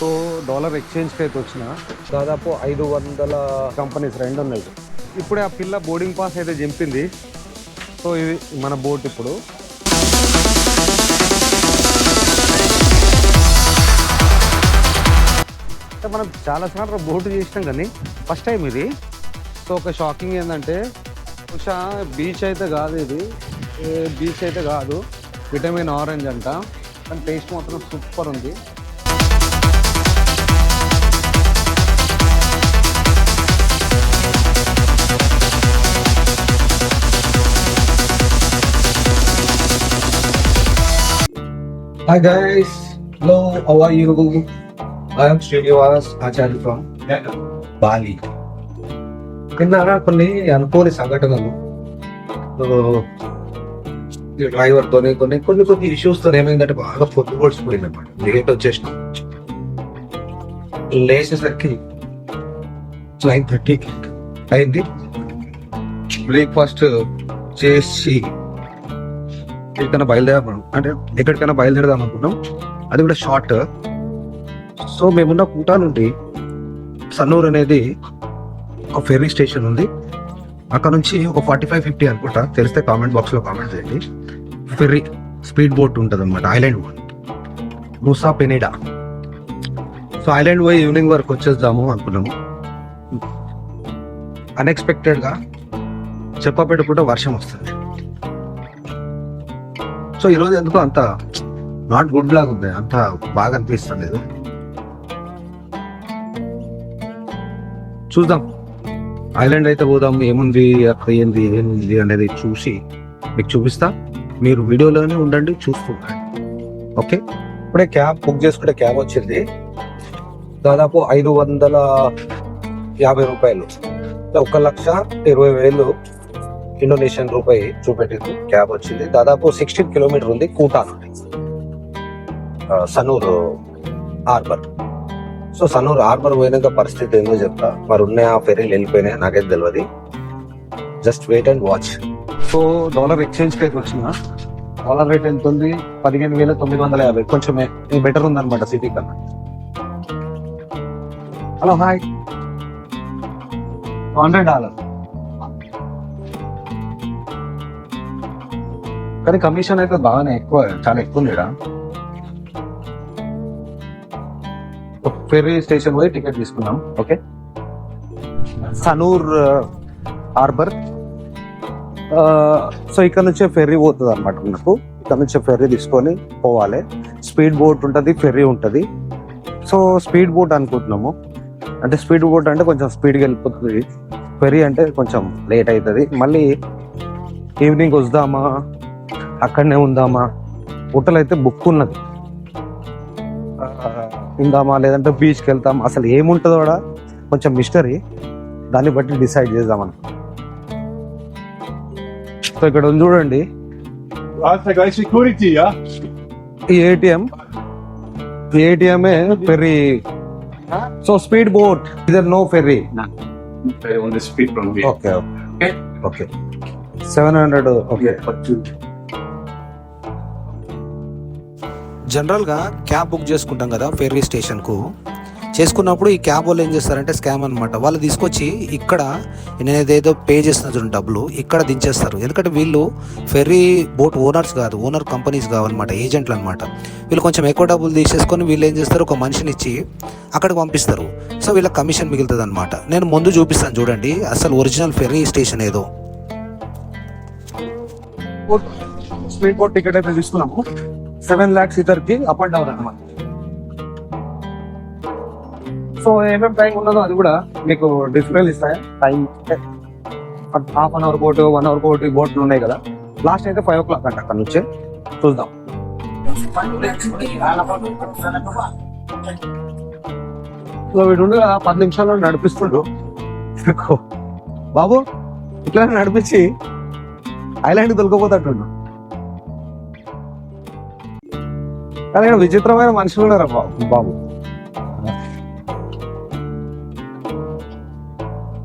So dollar ఎక్స్చేంజ్కి అయితే వచ్చిన దాదాపు ఐదు వందల కంపెనీస్ రెండు ఉన్నాయి. ఇప్పుడే ఆ పిల్ల బోర్డింగ్ పాస్ అయితే చింపింది. సో ఇది మన బోట్ ఇప్పుడు. మనం చాలా సార్లు బోట్ చేసినాం కానీ ఫస్ట్ టైం ఇది. సో ఒక షాకింగ్ ఏంటంటే బహుశా బీచ్ అయితే కాదు ఇది. బీచ్ అయితే కాదు. విటమిన్ ఆరెంజ్ అంట. కానీ టేస్ట్ మాత్రం సూపర్ ఉంది. Hi guys, hello, how are you? I am Srinivas Acharya from Bali. నిన్న కొన్ని అనుకోని సంఘటనలు. డ్రైవర్ కొన్ని కొన్ని కొన్ని ఇష్యూస్తో ఏమైందంటే బాగా పొద్దు పొడిచిపోయింది అనమాట లేట్ వచ్చేసిన లేచేసరికి నైన్ థర్టీకి అయింది. బ్రేక్ఫాస్ట్ చేసి ఎక్కడికైనా బయలుదేరాం అంటే ఎక్కడికైనా బయలుదేరదాం అనుకున్నాం. అది కూడా షార్ట్ సో మేమున్న కూటా నుండి సన్నూర్ అనేది ఒక ఫెర్రీ స్టేషన్ ఉంది. అక్కడ నుంచి ఒక ఫార్టీ ఫైవ్ ఫిఫ్టీ అనుకుంటా. తెలిస్తే కామెంట్ బాక్స్లో కామెంట్ చేయండి. ఫెర్రీ స్పీడ్ బోట్ ఉంటుంది అనమాట island boat Nusa Penida. So island పోయి ఈవినింగ్ వరకు వచ్చేద్దాము అనుకున్నాము. అన్ఎక్స్పెక్టెడ్గా చెప్పబెట్టుకుంటే వర్షం వస్తుంది. సో ఈరోజు ఎందుకో అంత నాట్ గుడ్ లాగా ఉంది అంత బాగా అనిపిస్తలేదు. చూద్దాం. ఐలాండ్ అయితే పోదాం. ఏముంది అక్కడ ఏంది ఏంది అనేది చూసి మీకు చూపిస్తా. మీరు వీడియోలోనే ఉండండి చూస్తుండండి. ఓకే? ఇప్పుడే క్యాబ్ బుక్ చేసుకుంటే క్యాబ్ వచ్చింది. దాదాపు ఐదు వందల యాభై రూపాయలు. ఒక లక్ష ఇరవై వేలు ఇండోనేషియన్ రూపాయి చూపెట్టింది. క్యాబ్ వచ్చింది. దాదాపు సిక్స్టీన్ కిలోమీటర్ ఉంది కూటా నుండి. ఆ, Sanur harbour. So Sanur harbour పోయినాక పరిస్థితి ఏందో చెప్తా. మరి ఉన్నాయి ఆ ఫెరీలు వెళ్ళిపోయినాయి నాకైతే తెలియదు just wait and watch. So dollar exchange rate వచ్చిన డాలర్ రేట్ ఎంత ఉంది? పదిహేను వేల తొమ్మిది వందల యాభై. కొంచెం బెటర్ ఉందన్నమాట సిటీ కన్నా. Hello hi. Hundred dollar. కానీ కమిషన్ అయితే బాగానే ఎక్కువ చాలా ఎక్కువ ఉంది ఫెర్రీ స్టేషన్ పోయి టికెట్ తీసుకున్నాం okay Sanur uh, harbour so uh, ఇక్కడ నుంచే ఫెర్రీ పోతుంది అనమాట మనకు. ఇక్కడ నుంచే ఫెర్రీ తీసుకొని పోవాలి. స్పీడ్ బోట్ ఉంటుంది ఫెర్రీ ఉంటుంది. సో స్పీడ్ బోట్ అనుకుంటున్నాము. అంటే స్పీడ్ బోట్ అంటే కొంచెం స్పీడ్గా వెళ్ళిపోతుంది. ఫెర్రీ అంటే కొంచెం లేట్ అవుతుంది. మళ్ళీ ఈవినింగ్ వద్దామా? అక్కడనే ఉందామా? హోటల్ అయితే బుక్ ఉన్నది. ఉందామా లేదంటే బీచ్కి వెళ్తాం. అసలు ఏముంటుందో కూడా కొంచెం మిస్టరీ. దాన్ని బట్టి డిసైడ్ చేద్దామని సో ఇక్కడ ఉంది చూడండి? ఈ ఏటీఎం ఈ ఏటీఎంఏ ferry so speed boat either no ferry. Okay okay seven hundred okay జనరల్గా క్యాబ్ బుక్ చేసుకుంటాం కదా ఫెర్రీ స్టేషన్కు. చేసుకున్నప్పుడు ఈ క్యాబ్ వాళ్ళు ఏం చేస్తారంటే స్కామ్ అనమాట వాళ్ళు తీసుకొచ్చి ఇక్కడ నేను ఏదేదో పే చేస్తున్న చూడండి డబ్బులు ఇక్కడ దించేస్తారు. ఎందుకంటే వీళ్ళు ఫెర్రీ బోట్ ఓనర్స్ కాదు ఓనర్ కంపెనీస్ కావన్నమాట ఏజెంట్లు అనమాట వీళ్ళు కొంచెం ఎక్కువ డబ్బులు తీసేసుకొని వీళ్ళు ఏం చేస్తారు ఒక మనిషిని ఇచ్చి అక్కడికి పంపిస్తారు. సో వీళ్ళకి కమిషన్ మిగులుతుంది అనమాట నేను ముందు చూపిస్తాను చూడండి అసలు ఒరిజినల్ ఫెర్రీ స్టేషన్ ఏదో. స్పీడ్ బోట్ టికెట్ అయితే తీసుకున్నాము. సెవెన్ ల్యాక్స్ ఇద్దరికి అప్ అండ్ డౌన్ అనమాట. సో ఏమేమి టైం ఉన్నదో అది కూడా మీకు డిస్ప్లేలు ఇస్తాయి time half an hour boat one hour boat బోట్లు ఉన్నాయి కదా. లాస్ట్ అయితే ఫైవ్ ఓ క్లాక్ అంట అక్కడ నుంచి. చూద్దాం. సో వీడు ఉండగా పది నిమిషాల్లో నడిపిస్తుండ్రు బాబు ఇట్లా నడిపించి ఐలాండ్ తొలకపోతాడు కానీ ఇక్కడ విచిత్రమైన మనుషులు ఉన్నారా బాబు బాబు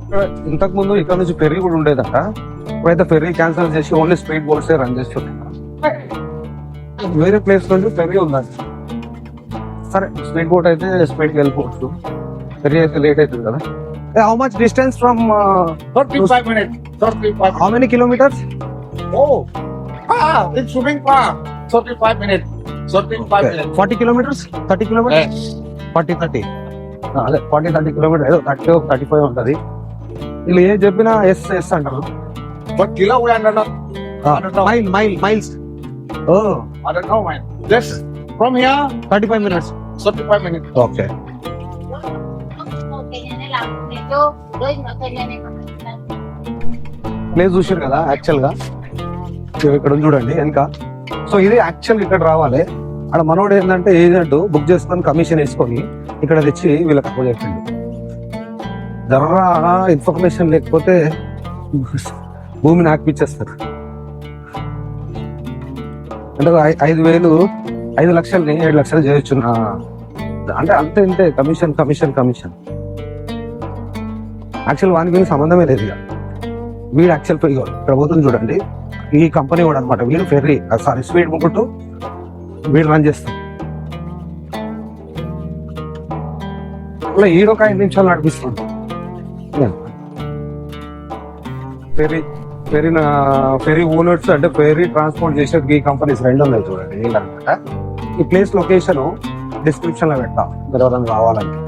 ఇక్కడ ఇంతకు ముందు ఇక్కడ నుంచి ఫెర్రీ కూడా ఉండేదట ఇప్పుడైతే ఫెర్రీ క్యాన్సిల్ చేసి ఓన్లీ స్పీడ్ బోట్స్ రన్ చేస్తున్నారు వేరే ప్లేస్ నుంచి ఫెర్రీ ఉందంట సరే స్పీడ్ బోట్ అయితే స్పీడ్కి వెళ్ళిపోవచ్చు ఫెర్రీ అయితే లేట్ అవుతుంది కదా how much distance from 35 minutes. 35. How many kilometres Oh. Ah, it's swimming far. 35 minutes. 35 minutes. Forty kilometres thirty kilometres. Forty thirty అదే ఫార్టీ థర్టీ కిలోమీటర్ ఏదో థర్టీ థర్టీ ఫైవ్ ఉంటుంది. వీళ్ళు ఏం చెప్పినా ఎస్ ఎస్ అంటారు. Not. I don't know. Mile mile miles oh. I don't know, man. Just from here, thirty five minutes 35 minutes. Okay place చూసారు కదా యాక్చువల్గా. ఇదిగో ఇక్కడ చూడండి వెనక. సో ఇది యాక్చువల్ ఇక్కడ రావాలి. అక్కడ మనోడు ఏంటంటే ఏజెంట్ బుక్ చేసుకొని కమిషన్ వేసుకొని ఇక్కడ తెచ్చి వీళ్ళకి అప్పు చెప్పిండు. జర్రా ఇన్ఫర్మేషన్ లేకపోతే భూమిని ఆక్పిచ్చేస్తారు అంటే ఐదు వేలు ఐదు లక్షల్ని ఏడు లక్షలు చేయొచ్చు. నా అంటే అంతే ఇంతే కమిషన్ కమిషన్ కమిషన్ యాక్చువల్ వానికి సంబంధమే లేదు ఇక. వీడు యాక్చువల్ ప్రభుత్వం చూడండి. ఈ కంపెనీ కూడా అనమాట వీళ్ళు ఫెర్రీ సారీ స్వీట్ ముగ్గుట్టు వీడు రన్ చేస్తాం అలా ఒక ఐదు నిమిషాలు నడిపిస్తుంది ఫెరీ ఫెరీ ఫెరీ ఓనర్స్ అంటే ఫెరీ ట్రాన్స్పోర్ట్ చేసే ఈ కంపెనీస్ రెండు ఉన్నాయి చూడండి వీళ్ళనమాట ఈ ప్లేస్ లొకేషన్ డిస్క్రిప్షన్లో పెట్టాం మీరు ఎవరైనా రావాలంటే.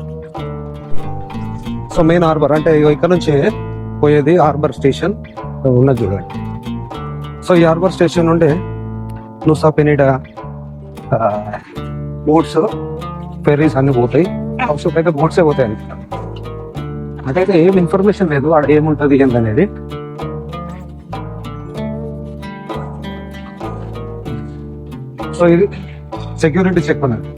సో మెయిన్ హార్బర్ అంటే ఇక్కడ నుంచి పోయేది హార్బర్ స్టేషన్ ఉన్నది చూడండి. సో ఈ హార్బర్ స్టేషన్ నుండి నుసా పెనిడా బోట్స్ ఫెర్రీస్ అన్ని పోతాయి. అవసరం అయితే బోట్సే పోతాయి అనుకుంటా నాకైతే ఏం ఇన్ఫర్మేషన్ లేదు ఆడ ఏముంటది ఏంటనేది సో ఇది సెక్యూరిటీ చెక్ ఉన్నది.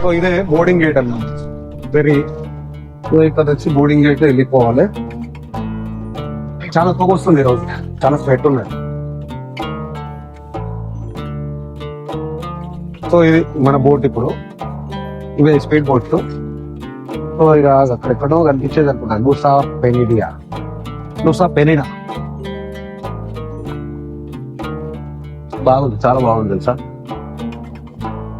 సో ఇదే బోర్డింగ్ గేట్ అన్నమాట. వెరీ సో ఇక్కడ వచ్చి బోర్డింగ్ గేట్ వెళ్ళిపోవాలి. చాలా తక్కువ వస్తుంది ఈరోజు. చాలా స్వెట్ ఉన్నది సో ఇది మన బోట్ ఇప్పుడు. ఇవే స్పీడ్ బోట్ సో ఇక అక్కడెక్కడో కనిపించేది అనుకున్నాను లూసా పెనిడియా. లూసా పెనిడా. బాగుంది చాలా బాగుంది తెలుసా?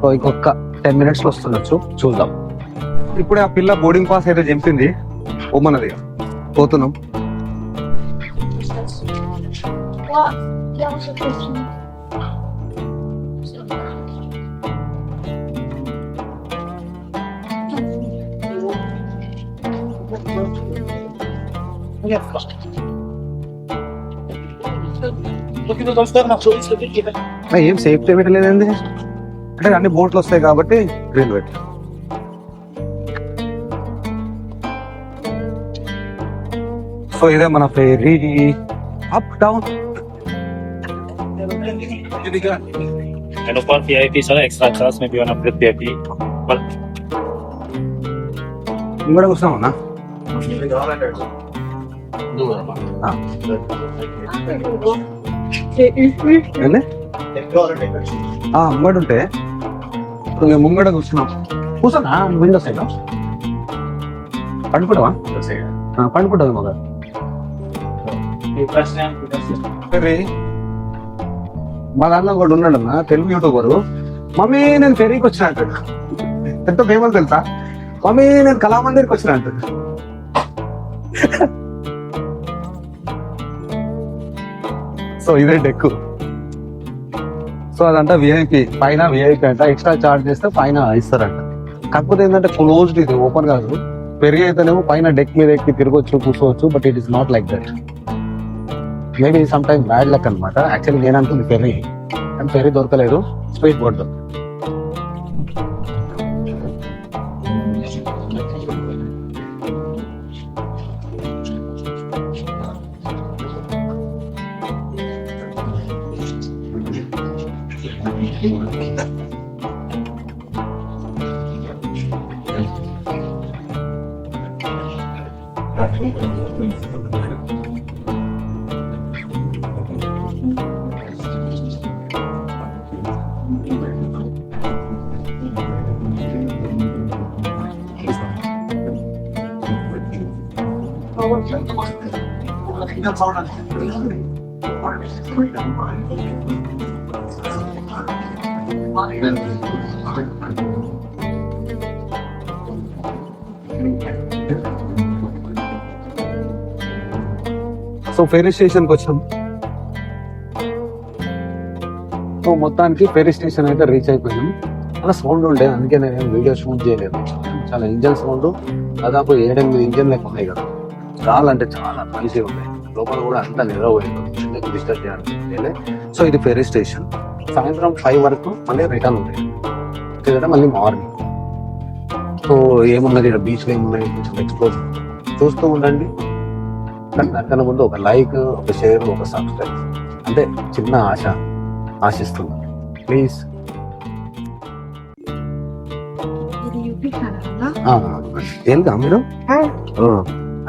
సో ఇంకొక టెన్ మినిట్స్లో వస్తుండొచ్చు. చూద్దాం. ఇప్పుడే ఆ పిల్ల బోర్డింగ్ పాస్ అయితే చెప్పింది. ఒమ్మన్నది పోతున్నాం. ఆ, ఏం సేఫ్టీ పెట్టలేదండి? అంటే అన్ని బోట్లు వస్తాయి కాబట్టి గ్రీన్ పెట్టి. సో ఇదే మన ferry up down And for VIP, sir, extra charge maybe one of the VIP. But కూర్చున్నామన్నా ఏంది ఆ, ముంగడు ఉంటే ముంగడ కూర్చున్నాం కూర్చున్నా విండో సైడ్ పండుకుంటావా ఆ, పండుకుంటుంది మగ మా దాంట్లో కూడా ఉన్నాడు అన్న తెలుగు యూట్యూబర్. మమ్మీ నేను ఫెర్రీకి వచ్చిన అంటాడు. ఎంత ఫేమస్ తెలుసా? మమ్మీ నేను కళామందిర్కి వచ్చిన అంటాడు. సో ఇదే డెక్ సో అదంతా విఐపి పైన విఐపి అంట. ఎక్స్ట్రా చార్జ్ చేస్తే పైన ఇస్తారంట. కాకపోతే ఏంటంటే క్లోజ్డ్ ఇది ఓపెన్ కాదు. పెరిగి అయితేనేమో పైన డెక్ మీద ఎక్కి తిరగొచ్చు కూర్చోవచ్చు but it is not like that maybe some time bad luck అనమాట యాక్చువల్లీ నేను అనుకుంది ఫెరీ అండ్ ఫెరీ దొరకలేదు. స్పీడ్ బోట్ దొరకదు సో ఫెరీ స్టేషన్కి వచ్చాం. సో మొత్తానికి ఫెరీ స్టేషన్ అయితే రీచ్ అయిపోయాం అలా సౌండ్ ఉండే అందుకే నేను వీడియో షూట్ చేయలేదు. చాలా ఇంజన్ సౌండ్ దాదాపు ఏడెనిమిది ఇంజన్ లెక్క ఉన్నాయి కదా. చాలా అంటే చాలా కలిసి ఉన్నాయి లోపల కూడా అంతా నిద్రపోయింది డిస్టర్బ్ చేయాలి సో ఇది ఫెరీ స్టేషన్ సాయంత్రం ఫైవ్ వరకు మళ్ళీ రిటర్న్ ఉంది ఇక్కడ మళ్ళీ మార్నింగ్ సో ఏమున్నది ఇక్కడ? బీచ్లో ఏమున్నాయి కొంచెం ఎక్స్ప్లోర్ చూస్తూ ఉండండి. కానీ దానికన్నా ముందు ఒక లైక్ ఒక షేర్ ఒక సబ్స్క్రైబ్ అంటే చిన్న ఆశ. ఆశిస్తున్నాను ప్లీజ్ ఏందా మీరు?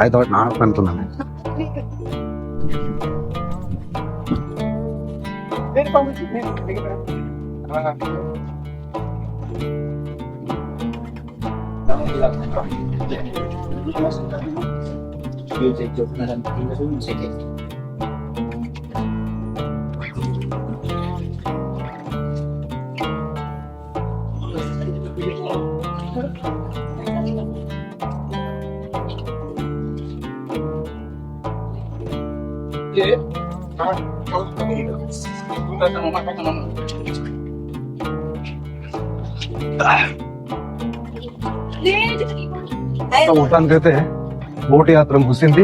ఐ థాట్ నాకు అనుకున్నాను సో మొత్తానికి అయితే బోట్ యాత్ర ముగిసింది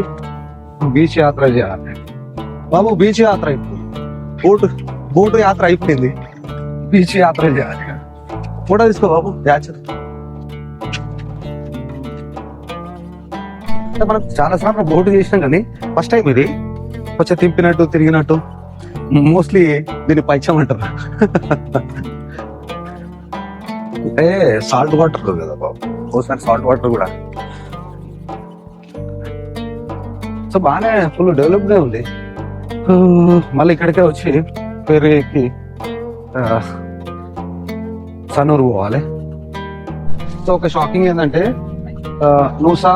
బీచ్ యాత్ర చేయాలి. బాబు బీచ్ యాత్ర అయిపోయింది. బోట్ బోటు యాత్ర అయిపోయింది. బీచ్ యాత్ర చేయాలి ఫోటో తీసుకో బాబు యాచ్. మనం చాలా సార్లు బోటు చేసినాం కానీ ఫస్ట్ టైం ఇది. కొంచెం తింపినట్టు తిరిగినట్టు. మోస్ట్లీ దీన్ని పైచం అంటారు. అంటే సాల్ట్ వాటర్ కదా బాబు. ఒకసారి సాల్ట్ వాటర్ కూడా. సో బాగానే ఫుల్ డెవలప్డే ఉంది. మళ్ళీ ఇక్కడికే వచ్చి ఫెరీకి సనూరు పోవాలి. సో ఒక షాకింగ్ ఏంటంటే నూసా నూసా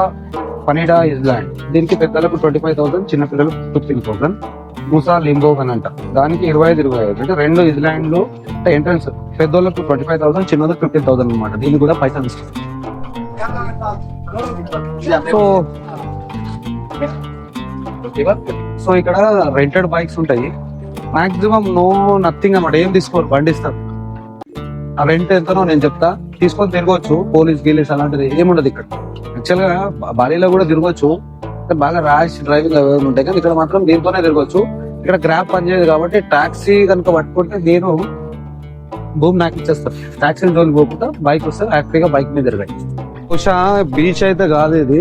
పనీడా ఇస్లాండ్ దీనికి పెద్దలకు ట్వంటీ ఫైవ్ థౌసండ్ చిన్న పిల్లలకు ఫిఫ్టీన్ థౌసండ్ మూసా అని అంట. దానికి ఇరవై ఐదు ఇరవై ఐదు. అంటే రెండు ఇస్లాండ్లు అంటే ఎంట్రన్స్ పెద్దోళ్ళకు ట్వంటీ ఫైవ్ థౌసండ్ చిన్నోళ్ళకి ఫిఫ్టీన్ థౌసండ్ అనమాట దీనికి కూడా పైసలు ఇస్తారు సో సో ఇక్కడ రెంటెడ్ బైక్స్ ఉంటాయి. మాక్సిమం నో నథింగ్ అన్నమాట. ఏం తీసుకోరు బండి ఇస్తారు ఆ రెంట్ ఎంతనో నేను చెప్తా. తీసుకొని తిరగవచ్చు పోలీస్ గీలీస్ అలాంటిది ఏముండదు ఇక్కడ. యాక్చువల్గా బాలీలో కూడా తిరగవచ్చు బాగా ర్యాష్ డ్రైవింగ్ అవి ఉంటాయి. కానీ ఇక్కడ మాత్రం దీంతోనే తిరగొచ్చు. ఇక్కడ గ్రాప్ పనిచేయదు కాబట్టి టాక్సీ కనుక పట్టుకుంటే నేను భూమి నాకు ఇచ్చేస్తాను టాక్సీ జోలికి పోకుండా బైక్ వస్తే హ్యాపీగా బైక్ మీద తిరగాయి బహుశా బీచ్ అయితే కాదు ఇది.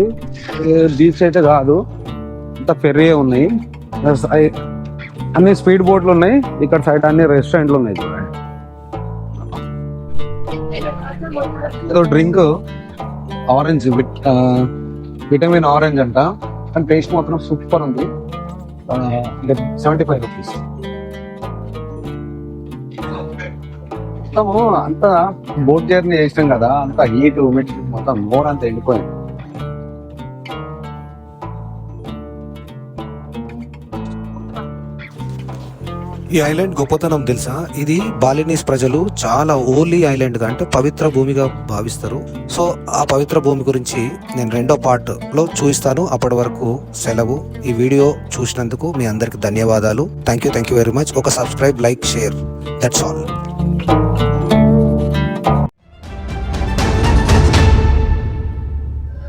బీచ్ అయితే కాదు. అంత ఫెర్రీ ఉన్నాయి. అన్ని స్పీడ్ బోట్లు ఉన్నాయి. ఇక్కడ సైడ్ అన్ని రెస్టారెంట్లు ఉన్నాయి చూడండి. ఏదో డ్రింక్ ఆరెంజ్ విటమిన్ ఆరెంజ్ అంట. కానీ టేస్ట్ మాత్రం సూపర్ ఉంది. సెవెంటీ ఫైవ్ రూపీస్ మొత్తము అంతా బోట్ జర్నీ చేసినాం కదా అంత హీట్ హ్యూమిడిటీ మొత్తం మోర్ అంతా ఎండిపోయింది. ఈ ఐలాండ్ గొప్పతనం తెలుసా? ఇది బాలినీస్ ప్రజలు చాలా ఓలీ ఐలాండ్గా అంటే పవిత్ర భూమిగా భావిస్తారు. సో ఆ పవిత్ర భూమి గురించి నేను రెండో పార్ట్లో చూపిస్తాను. అప్పటి వరకు సెలవు. ఈ వీడియో చూసినందుకు మీ అందరికి ధన్యవాదాలు. Thank you thank you very much ఒక subscribe like share. That's all